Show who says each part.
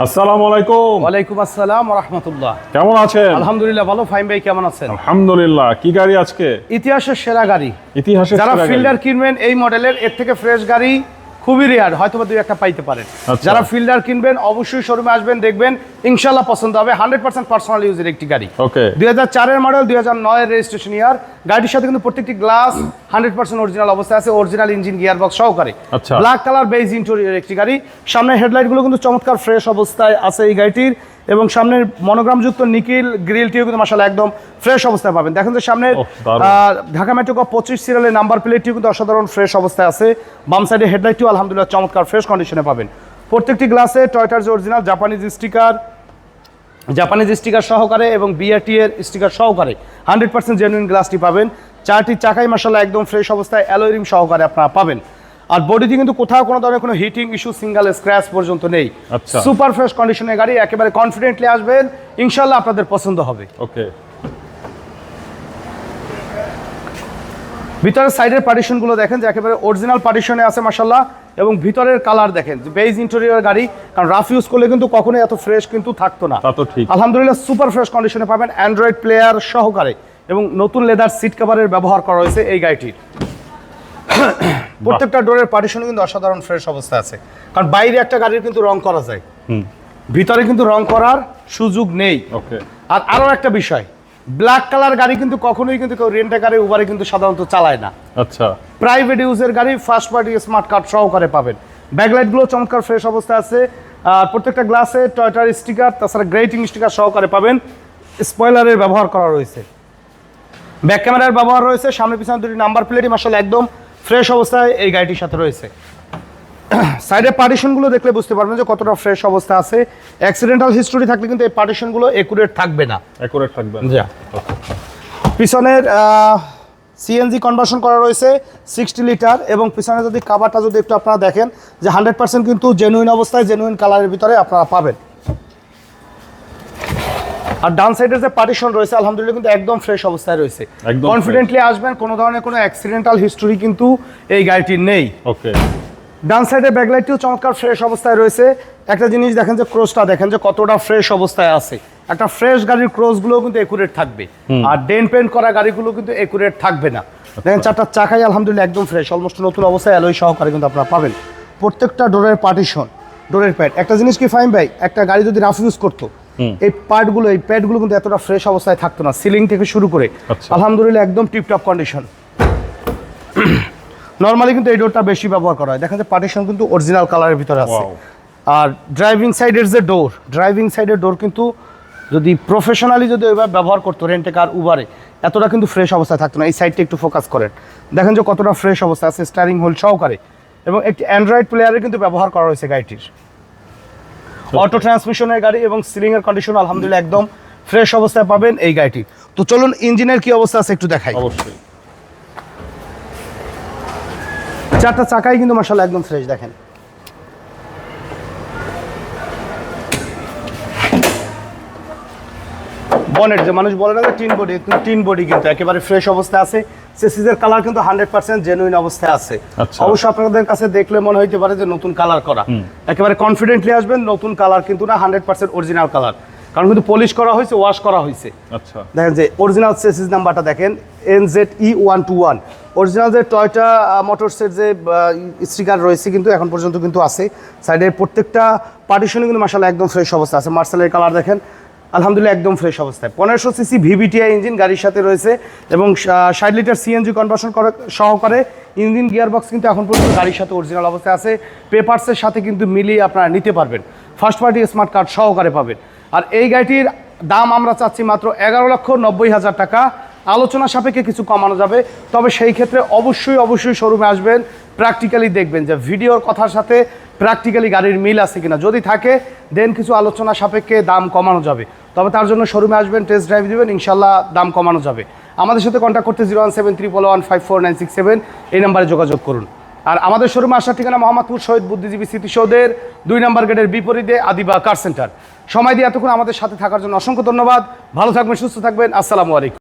Speaker 1: আসসালামু আলাইকুম।
Speaker 2: ওয়ালাইকুম আসসালাম রাহমাতুল্লাহ।
Speaker 1: কেমন আছেন?
Speaker 2: আলহামদুলিল্লাহ ভালো। ফাইন ভাই কেমন আছেন?
Speaker 1: আলহামদুলিল্লাহ। কি গাড়ি আজকে?
Speaker 2: ইতিহাসের সেরা গাড়ি।
Speaker 1: ইতিহাসের
Speaker 2: যারা ফিল্ডার কিনবেন এই মডেলের এর থেকে ফ্রেশ গাড়ি খুবই রেয়ার হয়তো দুই একটা পাইতে পারেন।
Speaker 1: আচ্ছা।
Speaker 2: যারা ফিল্ডার কিনবেন অবশ্যই শোরুমে আসবেন দেখবেন ইনশাল্লাহ পছন্দ হবে। হান্ড্রেড পার্সেন্ট পার্সোনাল ইউজের একটি গাড়ি।
Speaker 1: ওকে
Speaker 2: দুই হাজার চারের মডেল দুই হাজার নয়ের রেজিস্ট্রেশন ইয়ার গাড়ির সাথে কিন্তু প্রত্যেকটি গ্লাস হান্ড্রেড পার্সেন্ট অরিজিনাল অবস্থায় আছে। অরিজিনাল ইঞ্জিন গিয়ার বক্স সহকারে।
Speaker 1: আচ্ছা।
Speaker 2: ব্ল্যাক কালার বেজ ইন্টেরিয়র একটি গাড়ি। সামনের হেডলাইটগুলো কিন্তু চমৎকার ফ্রেশ অবস্থায় আছে এই গাড়িটির। এবং সামনের মনোগ্রামযুক্ত নিকিল গ্রিলটিও কিন্তু মাসাল একদম ফ্রেশ অবস্থায় পাবেন। দেখেন যে সামনে ঢাকা মেট্রো ক পঁচিশ সিরিয়ালের নাম্বার প্লেটটিও কিন্তু অসাধারণ ফ্রেশ অবস্থায় আছে। বাম সাইডে হেডলাইটটিও আলহামদুলিল্লাহ চমৎকার ফ্রেশ কন্ডিশনে পাবেন। প্রত্যেকটি গ্লাসে টয়টার যে original Japanese sticker Japanese sticker সহকারে এবং বিআরটি এর স্টিকার সহকারে হান্ড্রেড পার্সেন্ট জেনুইন গ্লাসটি পাবেন। চারটি চাকাই মশালা একদম ফ্রেশ অবস্থায় অ্যালোরিম সহকারে আপনারা পাবেন। আর বডিতে কিন্তু কোথাও কোনো ধরনের কোনো হিটিং ইস্যু সিঙ্গেল স্ক্র্যাচ পর্যন্ত নেই। সুপার ফ্রেশ কন্ডিশনের গাড়ি একেবারে কনফিডেন্টলি আসবেন। ইনশাল্লাহ আপনাদের পছন্দ হবে।
Speaker 1: ওকে
Speaker 2: ভিতরের সাইডের পার্টিশনগুলো দেখেন যে একেবারে অরিজিনাল পার্টিশনে আছে মাসাল্লাহ এবং ভিতরের কালার দেখেন বেজ ইন্টেরিয়র গাড়ি কারণ রাফ ইউজ করলে কিন্তু কখনোই এত ফ্রেশ কিন্তু থাকতো না।
Speaker 1: তা তো ঠিক।
Speaker 2: আলহামদুলিল্লাহ সুপার ফ্রেশ কন্ডিশনে পাবেন অ্যান্ড্রয়েড প্লেয়ার সহকারে এবং নতুন লেদার সিট কভারের ব্যবহার করা হয়েছে এই গাড়িটির প্রত্যেকটা ডোরের পার্টিশনও কিন্তু অসাধারণ ফ্রেশ অবস্থা আছে। কারণ বাইরে একটা গাড়ির কিন্তু রং করা যায়। ভিতরে কিন্তু রং করার সুযোগ নেই।
Speaker 1: ওকে
Speaker 2: আর আরও একটা বিষয় ব্ল্যাক কালার গাড়ি কিন্তু কখনোই কিন্তু কেউ রেন্টে গাড়ি উবারে কিন্তু সাধারণত চালায় না।
Speaker 1: আচ্ছা।
Speaker 2: প্রাইভেট ইউজের গাড়ি ফার্স্ট পার্টি স্মার্ট কার্ড সহকারে পাবেন। ব্যাকলাইটগুলো চমৎকার ফ্রেশ অবস্থায় আছে। আর প্রত্যেকটা গ্লাসে টয়টার স্টিকার তাছাড়া গ্রেটিং স্টিকার সহকারে পাবেন। স্পয়লারের ব্যবহার করা রয়েছে। ব্যাক ক্যামেরার ব্যবহার রয়েছে। সামনে পিছনে দুটি নাম্বার প্লেটই মাসাল একদম ফ্রেশ অবস্থায় এই গাড়িটির সাথে রয়েছে। সাইডের পার্টিশনগুলো দেখলে বুঝতে পারবেন যে কতটা ফ্রেশ অবস্থা আছে। অ্যাক্সিডেন্টাল হিস্টোরি থাকলে কিন্তু এই পার্টিশনগুলো একুরেট থাকবে না।
Speaker 1: অ্যাকুরেট থাকবেন
Speaker 2: যা। পিছনের সিএনজি কনভার্সন করা রয়েছে সিক্সটি লিটার এবং পিছনে যদি কাভারটা যদি একটু আপনারা দেখেন যে হান্ড্রেড পার্সেন্ট কিন্তু জেনুইন অবস্থায় জেনুইন কালারের ভিতরে আপনারা পাবেন। আর ডান সাইডের যে পার্টিশন রয়েছে আলহামদুলিল্লাহ কিন্তু একদম ফ্রেশ অবস্থায় রয়েছে। কনফিডেন্টলি আসবেন কোনো ধরনের কোনো অ্যাক্সিডেন্টাল হিস্টোরি কিন্তু এই গাড়িটির নেই।
Speaker 1: ওকে
Speaker 2: ডান সাইডের ব্যাকলাইটটিও চমৎকার ফ্রেশ অবস্থায় রয়েছে। একটা জিনিস দেখেন যে ক্রোসটা দেখেন যে কতটা ফ্রেশ অবস্থায় আছে। একটা ফ্রেশ গাড়ির ক্রোসগুলো কিন্তু একুরেট থাকবে। আর ডেন পেন্ট করা গাড়িগুলো কিন্তু একুরেট থাকবে না। দেখেন চারটা চাকাই আলহামদুলিল্লাহ একদম ফ্রেশ অলমোস্ট নতুন অবস্থায় অ্যালোই সহকারে কিন্তু আপনারা পাবেন। প্রত্যেকটা ডোরের পার্টিশন ডোরের প্যাড একটা জিনিস কি ফাইন ভাই? একটা গাড়ি যদি রাফ ইউজ করতো এই পার্টগুলো এই প্যাডগুলো কিন্তু এতটা ফ্রেশ অবস্থায় থাকতো না। সিলিং থেকে শুরু করে
Speaker 1: আচ্ছা।
Speaker 2: আলহামদুলিল্লাহ একদম টিপটপ কন্ডিশন নর্মালি কিন্তু এই ডোরটা বেশি ব্যবহার করা হয়। দেখা যে পার্টিশন কিন্তু অরিজিনাল কালারের ভিতরে আছে। আর ড্রাইভিং সাইডের যে ডোর ড্রাইভিং সাইডের ডোর কিন্তু যদি প্রফেশনালি যদি ওইভাবে ব্যবহার করতো রেন্টে কার উবারে এতটা কিন্তু ফ্রেশ অবস্থায় থাকতো না। এই সাইডটা একটু ফোকাস করেন। দেখেন যে কতটা ফ্রেশ অবস্থা আছে স্টারিং হোল সহকারে। এবং একটি অ্যান্ড্রয়েড প্লেয়ারের কিন্তু ব্যবহার করা হয়েছে গাড়িটির। অটো ট্রান্সমিশনের গাড়ি এবং সিলিং এর কন্ডিশন আলহামদুলিল্লাহ একদম ফ্রেশ অবস্থায় পাবেন এই গাড়িটি। তো চলুন ইঞ্জিনের কি অবস্থা আছে একটু দেখাই।
Speaker 1: অবশ্যই।
Speaker 2: চারটা চাকাই কিন্তু মাসাল্লাহ একদম ফ্রেশ দেখেন। বনেট যে মানুষ বলে না যে টিন বডি টিন বডি কিন্তু একেবারে ফ্রেশ অবস্থায় আছে। সেসিসের কালার কিন্তু হান্ড্রেড পার্সেন্ট জেনুইন অবস্থায় আছে।
Speaker 1: আচ্ছা।
Speaker 2: অবশ্য আপনাদের কাছে দেখলে মনে হইতে পারে যে নতুন কালার করা। একেবারে কনফিডেন্টলি আসবেন নতুন কালার কিন্তু না হান্ড্রেড পার্সেন্ট অরিজিনাল কালার কারণ কিন্তু পলিশ করা হয়েছে ওয়াশ করা হয়েছে।
Speaker 1: আচ্ছা।
Speaker 2: দেখেন যে অরিজিনাল সেসিস নাম্বারটা দেখেন N Z E one two one original যে টয়টা মোটরসের যে স্টিকার রয়েছে কিন্তু এখন পর্যন্ত কিন্তু আছে। সাইডের প্রত্যেকটা পার্টিশনে কিন্তু মার্শাল একদম ফ্রেশ অবস্থা আছে। মার্শালের কালার দেখেন আলহামদুলিল্লাহ একদম ফ্রেশ অবস্থায়। পনেরোশো সিসি ভিভিটিআই ইঞ্জিন গাড়ির সাথে রয়েছে এবং ষাট লিটার সিএনজি কনভার্সন করে সহকারে ইঞ্জিন গিয়ার বক্স কিন্তু এখন পর্যন্ত গাড়ির সাথে অরিজিনাল অবস্থায় আছে। পেপারসের সাথে কিন্তু মিলিয়ে আপনারা নিতে পারবেন। ফার্স্ট পার্টি স্মার্ট কার্ড সহকারে পাবেন। আর এই গাড়িটির দাম আমরা চাচ্ছি মাত্র এগারো লক্ষ নব্বই হাজার টাকা। আলোচনা সাপেক্ষে কিছু কমানো যাবে। তবে সেই ক্ষেত্রে অবশ্যই অবশ্যই শোরুমে আসবেন প্র্যাকটিক্যালি দেখবেন যে ভিডিওর কথার সাথে প্র্যাকটিক্যালি গাড়ির মিল আছে কিনা। যদি থাকে দেন কিছু আলোচনা সাপেক্ষে দাম কমানো যাবে। তবে তার জন্য শোরুমে আসবেন টেস্ট ড্রাইভ দিবেন ইনশাল্লাহ দাম কমানো যাবে। আমাদের সাথে কন্ট্যাক্ট করতে zero one seven triple one five four nine six seven এই নাম্বারে যোগাযোগ করুন। আর আমাদের শোরুমে আসার ঠিকানা মোহাম্মদপুর শহীদ বুদ্ধিজীবী স্মৃতিসৌধের দুই নম্বর গেটের বিপরীতে আদিবা কার সেন্টার। সময় দিয়ে এতক্ষণ আমাদের সাথে থাকার জন্য অসংখ্য ধন্যবাদ। ভালো থাকবেন, সুস্থ থাকবেন। আসসালামু আলাইকুম।